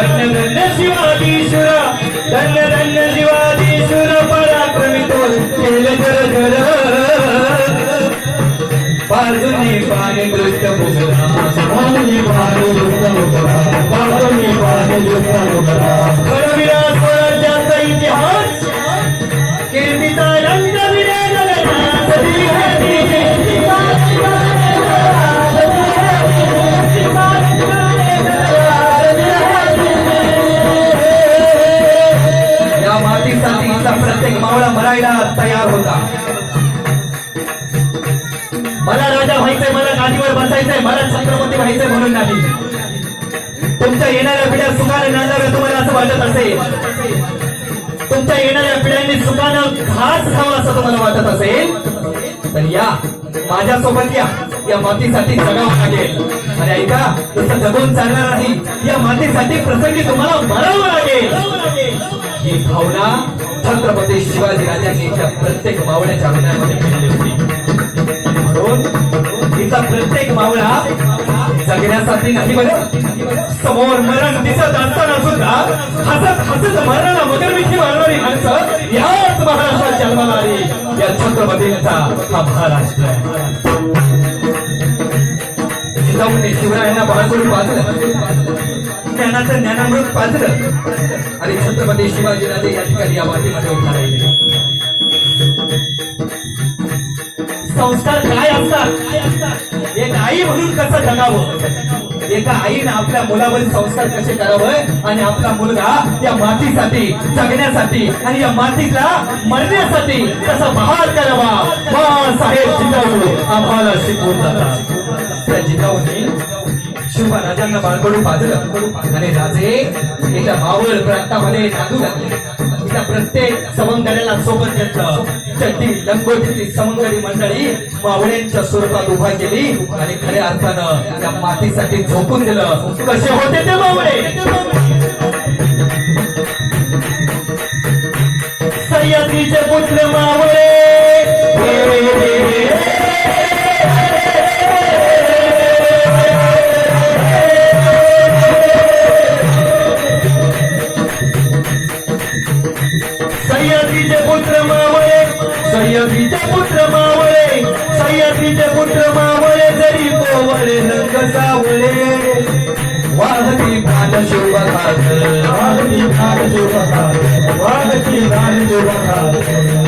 धन्य धन्य शिवाधीश्वर धन्य धन्य शिवाधीश्वर पराक्रमी तो केले जर जर बाजूनी पाणी दृष्ट मुगला पाणी पाणी दृष्ट उभा. पाणी पाणी दृष्ट उभा. मावळा मरायला तयार होता. मला राजा व्हायचंय मला गादीवर बसायचंय मला छत्रपती व्हायचंय म्हणून नाही. तुमच्या येणाऱ्या पिढ्या सुखाने नांदाव्या तुम्हाला असं वाटत असेल? तुमच्या येणाऱ्या पिढ्यांनी सुखानं घास खावं असं तुम्हाला वाटत असेल? तर या माझ्यासोबत या. या मातीसाठी जगावं लागेल. आणि ऐका तसं जगून चालणार नाही. या मातीसाठी प्रसंगी तुम्हाला मरावं लागेल. ही भावना छत्रपती शिवाजी राजांनी प्रत्येक मावळ्याच्या हृदयामध्ये पेरली होती. म्हणून तिचा प्रत्येक मावळा जगण्यासाठी नाही बरं समोर मरण दिसत असताना सुद्धा हसत हसत मरणाला मगरमिठी मारणारी माणसं याच महाराष्ट्रात जन्माला आली. या छत्रपतींचा हा महाराष्ट्र आहे. जिजाऊने शिवरायांना बाळगून पाजलं. ज्ञानाचं ज्ञानामृत पाजलं. आणि छत्रपती शिवाजीराजे या ठिकाणी या मातीमध्ये उभा राहिले. संस्कार काय असतात? एक आई म्हणून कसं जगावं? एका आईनं आपल्या मुलावर संस्कार कसे करावं? आणि आपला मुलगा या मातीसाठी जगण्यासाठी आणि या मातीला मरण्यासाठी कसं बहार करावा? बाळासाहेब जिजाऊ आम्हाला शिकवून जातात. त्या जिजाऊने शिवबा राजांना बाळकडून पाजलं. आणि राजे एका मावळ प्रांतामध्ये नांदू लागले. त्या प्रत्येक समंगड्याला सोबत घेतलं. चड्डी लंगोटीची समंगडी मंडळी मावळ्यांच्या स्वरूपात उभा केली. आणि खऱ्या अर्थानं त्या मातीसाठी झोपून दिलं. कसे होते ते मावळे? सह्याद्रीचे पुत्र मावळे. सह्याद्रीचे पुत्र मावळे सह्याद्रीचे पुत्र मावळे जरी कोवळे रंग सावळे वाहती प्राण शिवभाग वाहती प्राण जीवनात. वाहती प्राण जीवनात.